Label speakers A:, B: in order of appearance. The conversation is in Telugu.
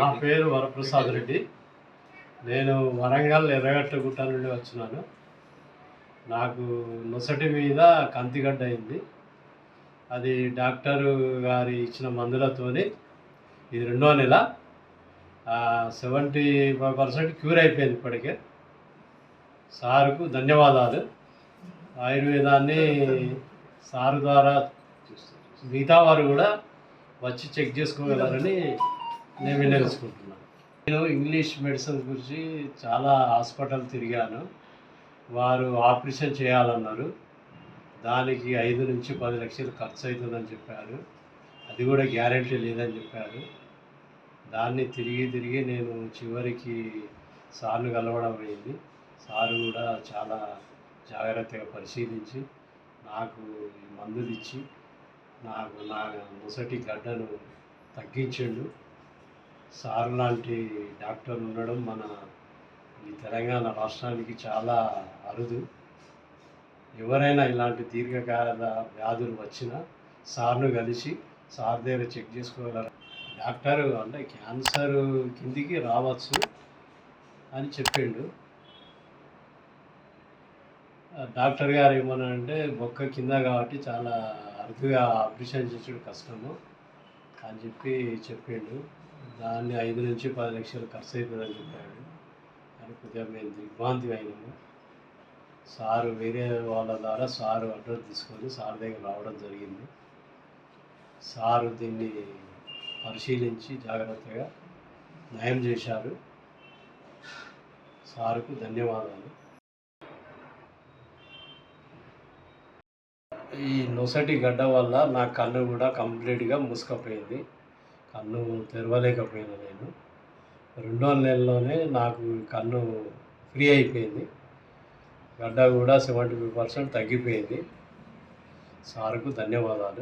A: నా పేరు వరప్రసాద్ రెడ్డి. నేను వరంగల్ ఎర్రగట్టగుట్ట నుండి వచ్చినాను. నాకు నొసటి మీద కంతిగడ్డ అయింది. అది డాక్టర్ గారి ఇచ్చిన మందులతోని ఇది రెండో నెల సెవెంటీ ఫైవ్ పర్సెంట్ క్యూర్ అయిపోయింది ఇప్పటికే. సార్కు ధన్యవాదాలు. ఆయుర్వేదాన్ని సార్ ద్వారా మిగతా వారు కూడా వచ్చి చెక్ చేసుకోగలరని నేను విన్నవించుకుంటున్నాను నేను ఇంగ్లీష్ మెడిసిన్ గురించి చాలా హాస్పిటల్ తిరిగాను. వారు ఆపరేషన్ చేయాలన్నారు. దానికి ఐదు నుంచి పది లక్షలు ఖర్చు అవుతుందని చెప్పారు. అది కూడా గ్యారంటీ లేదని చెప్పారు. దాన్ని తిరిగి తిరిగి నేను చివరికి సార్ను కలవడం అయింది. సారు కూడా చాలా జాగ్రత్తగా పరిశీలించి నాకు మందులు ఇచ్చి నాకు నా ముసటి గడ్డను తగ్గించిండు. సార్ లాంటి డాక్టర్ ఉండడం మన ఈ తెలంగాణ రాష్ట్రానికి చాలా అరుదు. ఎవరైనా ఇలాంటి దీర్ఘకాల వ్యాధులు వచ్చినా సార్ను కలిసి సార్ దగ్గర చెక్ చేసుకోగలరు. డాక్టర్ అంటే క్యాన్సర్ కిందికి రావచ్చు అని చెప్పిండు. డాక్టర్ గారు ఏమన్నా అంటే బొక్క కింద కాబట్టి చాలా అరుదుగా ఆపరేషన్ చేసాడు కష్టము అని చెప్పి చెప్పిండు. దాన్ని ఐదు నుంచి పది లక్షలు ఖర్చు అవుతుందని చెప్పాడు. అని కొద్దిగా మేము దిగ్భ్రాంతి అయినాము. సారు వేరే వాళ్ళ ద్వారా సారు అడ్రస్ తీసుకొని సార్ దగ్గర రావడం జరిగింది. సారు దీన్ని పరిశీలించి జాగ్రత్తగా నయం చేశారు. సారుకు ధన్యవాదాలు. ఈ నొసటి గడ్డ వల్ల నా కన్ను కూడా కంప్లీట్గా మూసుకపోయింది. కన్ను తెరవలేకపోయాను నేను. రెండో నెలలోనే నాకు కన్ను ఫ్రీ అయిపోయింది. గడ్డ కూడా సెవెంటీ ఫైవ్ పర్సెంట్ తగ్గిపోయింది. సార్కు ధన్యవాదాలు.